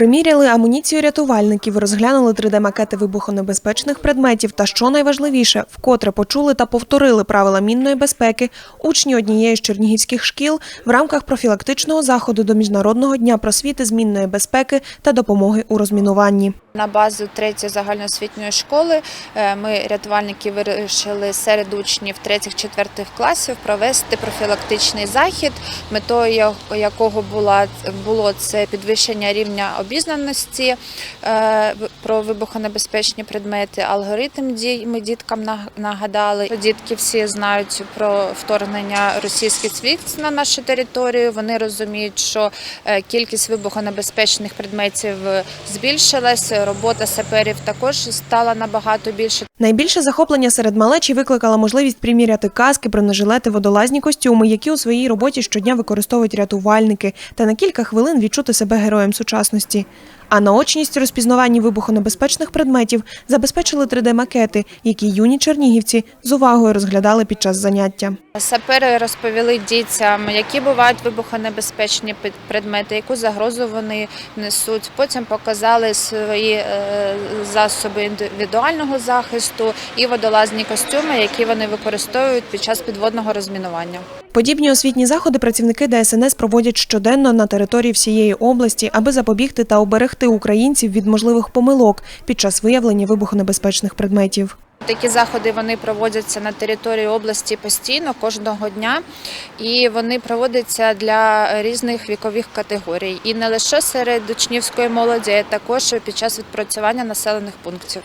Приміряли амуніцію рятувальників, розглянули 3D-макети вибухонебезпечних предметів та, що найважливіше, вкотре почули та повторили правила мінної безпеки учні однієї з чернігівських шкіл в рамках профілактичного заходу до Міжнародного дня просвіти з мінної безпеки та допомоги у розмінуванні. На базу третьої загальноосвітньої школи е, ми рятувальники вирішили серед учнів 3-4 класів провести профілактичний захід, метою якого була було це підвищення рівня обізнаності е, про вибухонебезпечні предмети, алгоритм дій. Ми діткам наг- нагадали. Дітки всі знають про вторгнення російських військ на нашу територію. Вони розуміють, що е, кількість вибухонебезпечних предметів збільшилась. Робота саперів також стала набагато більше. Найбільше захоплення серед малечі викликала можливість приміряти каски, бронежилети, водолазні костюми, які у своїй роботі щодня використовують рятувальники, та на кілька хвилин відчути себе героєм сучасності. А наочність розпізнаванні вибухонебезпечних предметів забезпечили 3D-макети, які юні чернігівці з увагою розглядали під час заняття. Сапери розповіли дітям, які бувають вибухонебезпечні предмети, яку загрозу вони несуть. Потім показали свої е, засоби індивідуального захисту і водолазні костюми, які вони використовують під час підводного розмінування. Подібні освітні заходи працівники ДСНС проводять щоденно на території всієї області, аби запобігти та оберегти українців від можливих помилок під час виявлення вибухонебезпечних предметів. Такі заходи вони проводяться на території області постійно кожного дня, і вони проводяться для різних вікових категорій. І не лише серед учнівської молоді, а також під час відпрацювання населених пунктів.